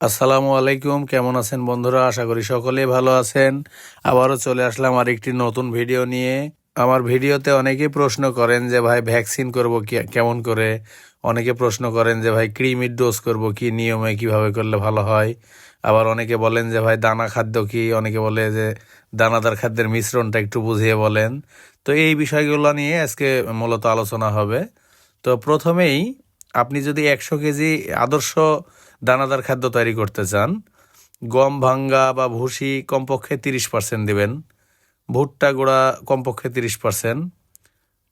আসসালামু আলাইকুম, কেমন আছেন বন্ধুরা? আশা করি সকলেই ভালো আছেন। আবারও চলে আসলাম আর একটি নতুন ভিডিও নিয়ে। আমার ভিডিওতে অনেকেই প্রশ্ন করেন যে, ভাই, ভ্যাকসিন করব কি, কেমন করে? অনেকে প্রশ্ন করেন যে, ভাই ক্রিমির ডোজ করব কি, নিয়মে কীভাবে করলে ভালো হয়? আবার অনেকে বলেন যে, ভাই, দানা খাদ্য কি? অনেকে বলে যে, দানাদার খাদ্যের মিশ্রণটা একটু বুঝিয়ে বলেন। তো এই বিষয়গুলো নিয়ে আজকে মূলত আলোচনা হবে। তো প্রথমেই আপনি যদি একশো কেজি আদর্শ দানাদার খাদ্য তৈরি করতে চান, গম, ভাঙ্গা বা ভুসি কমপক্ষে তিরিশ পার্সেন্ট দেবেন, ভুট্টা গুঁড়া কমপক্ষে তিরিশ পার্সেন্ট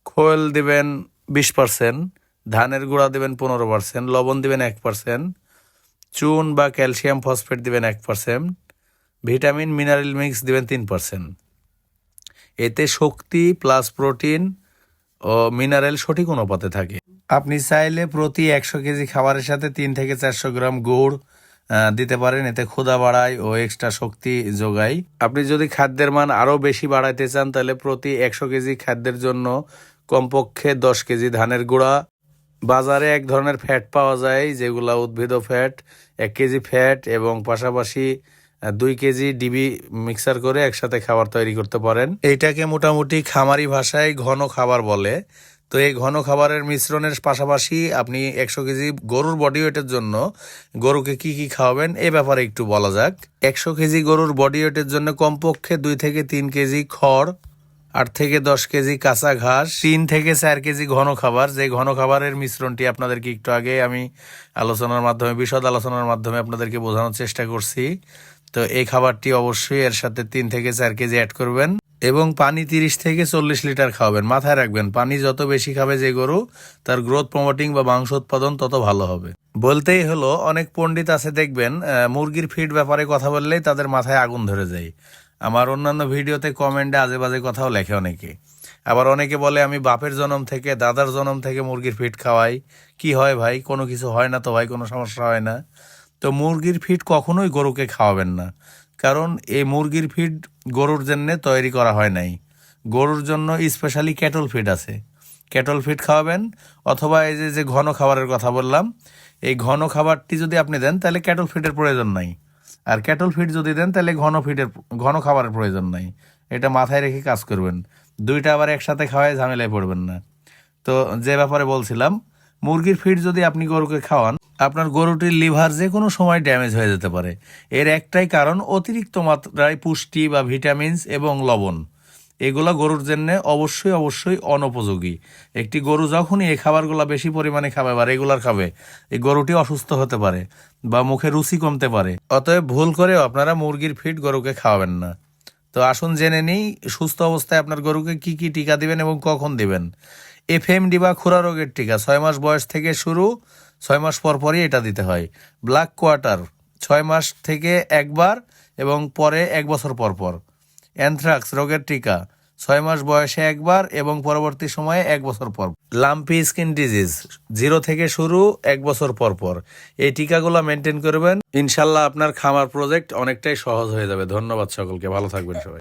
খোল দেবেন বিশ পার্সেন্ট ধানের গুঁড়া দেবেন পনেরো পার্সেন্ট লবণ দেবেন এক পার্সেন্ট চুন বা ক্যালসিয়াম ফসফেট দিবেন এক পার্সেন্ট ভিটামিন, মিনারেল মিক্স দেবেন তিন পার্সেন্ট এতে শক্তি প্লাস প্রোটিন ও মিনারেল সঠিক অনুপাতে থাকে। আপনি চাইলে প্রতি একশো কেজি খাবারের সাথে তিন থেকে চারশো গ্রাম গুড় দিতে পারেন। এতে ক্ষুধা বাড়ায় ও এক্সট্রা শক্তি যোগায়। আপনি যদি খাদ্যের মান আরও বেশি বাড়াইতে চান, তাহলে প্রতি একশো কেজি খাদ্যের জন্য কমপক্ষে দশ কেজি ধানের গুঁড়া। বাজারে এক ধরনের ফ্যাট পাওয়া যায়, যেগুলা উদ্ভিদ ফ্যাট এক কেজি ফ্যাট এবং পাশাপাশি দুই কেজি ডিবি মিক্সার করে একসাথে খাবার তৈরি করতে পারেন। এইটাকে মোটামুটি খামারি ভাষায় ঘন খাবার বলে। তো এই ঘন খাবারের মিশ্রণের পাশাপাশি আপনি একশো কেজি গরুর বডি ওয়েটের জন্য গরুকে কি কি খাওয়াবেন, এ ব্যাপারে একটু বলা যাক। একশো কেজি গরুর বডি ওয়েটের জন্য কমপক্ষে দুই থেকে তিন কেজি খড়, আট থেকে দশ কেজি কাঁচা ঘাস, তিন থেকে চার কেজি ঘন খাবার। যে ঘন খাবারের মিশ্রণটি আপনাদেরকে একটু আগে আমি আলোচনার মাধ্যমে, বিশদ আলোচনার মাধ্যমে আপনাদেরকে বোঝানোর চেষ্টা করছি। তো এই খাবারটি অবশ্যই এর সাথে তিন থেকে চার কেজি অ্যাড করবেন এবং পানি তিরিশ থেকে চল্লিশ লিটার খাওয়াবেন। মাথায় রাখবেন, পানি যত বেশি খাবে যে গরু, তার গ্রোথ প্রমোটিং বা মাংস উৎপাদন তত ভালো হবে। বলতেই হলো, অনেক পণ্ডিত আছে দেখবেন মুরগির ফিড ব্যাপারে কথা বললেই তাদের মাথায় আগুন ধরে যায়। আমার অন্যান্য ভিডিওতে কমেন্টে আজে বাজে কথাও লেখে অনেকে। আবার অনেকে বলে, আমি বাপের জনম থেকে, দাদার জনম থেকে মুরগির ফিড খাওয়াই। কি হয় ভাই? কোনো কিছু হয় না তো ভাই, কোনো সমস্যা হয় না। তো মুরগির ফিড কখনোই গরুকে খাওয়াবেন না। কারণ এই মুরগির ফিড গরুর জন্য তৈরি করা হয় নাই। গরুর জন্য স্পেশালি ক্যাটল ফিড আছে। ক্যাটল ফিড খাওয়াবেন অথবা এই যে যে ঘন খাবারের কথা বললাম, এই ঘন খাবারটি যদি আপনি দেন, তাহলে ক্যাটল ফিডের প্রয়োজন নাই। আর ক্যাটল ফিড যদি দেন, তাহলে ঘন ফিডের ঘন খাবারের প্রয়োজন নাই। এটা মাথায় রেখে কাজ করবেন। দুইটা আবার একসাথে খাওয়ায় ঝামেলায় পড়বেন না। তো যে ব্যাপারে বলছিলাম, মুরগির ফিড যদি আপনি গরুকে খাওয়ান আপনার গরুটির লিভার যে কোনো সময় ড্যামেজ হয়ে যেতে পারে। এর একটাই কারণ অতিরিক্ত মাত্রায় পুষ্টি বা ভিটামিনস এবং লবণ। এগুলো গরুর জন্য অবশ্যই অবশ্যই অনুপযোগী। একটি গরু যখনই এই খাবারগুলো বেশি পরিমাণে খাবে বা রেগুলার খাবে, এই গরুটি অসুস্থ হতে পারে বা মুখে রুচি কমতে পারে। অতএব ভুল করেও আপনারা মুরগির ফিড গরুকে খাওয়াবেন না। তো আসুন জেনে নিই, সুস্থ অবস্থায় আপনার গরুকে কি কি টিকা দিবেন এবং কখন দিবেন। এফএমডি বা খুরা রোগের টিকা। ছয় মাস বয়স থেকে শুরু, ছয় মাস পর পরই এটা দিতে হয়। ব্ল্যাক কোয়ার্টার, ছয় মাস থেকে একবার এবং পরে এক বছর পর পর। অ্যানথ্রাক্স রোগের টিকা, ছয় মাস বয়সে একবার এবং পরবর্তী সময়ে এক বছর পর। লাম্পি স্কিন ডিজিজ, জিরো থেকে শুরু, এক বছর পর পর। এই টিকাগুলো মেনটেন করবেন। ইনশাল্লাহ আপনার খামার প্রজেক্ট অনেকটাই সহজ হয়ে যাবে। ধন্যবাদ সকলকে। ভালো থাকবেন সবাই।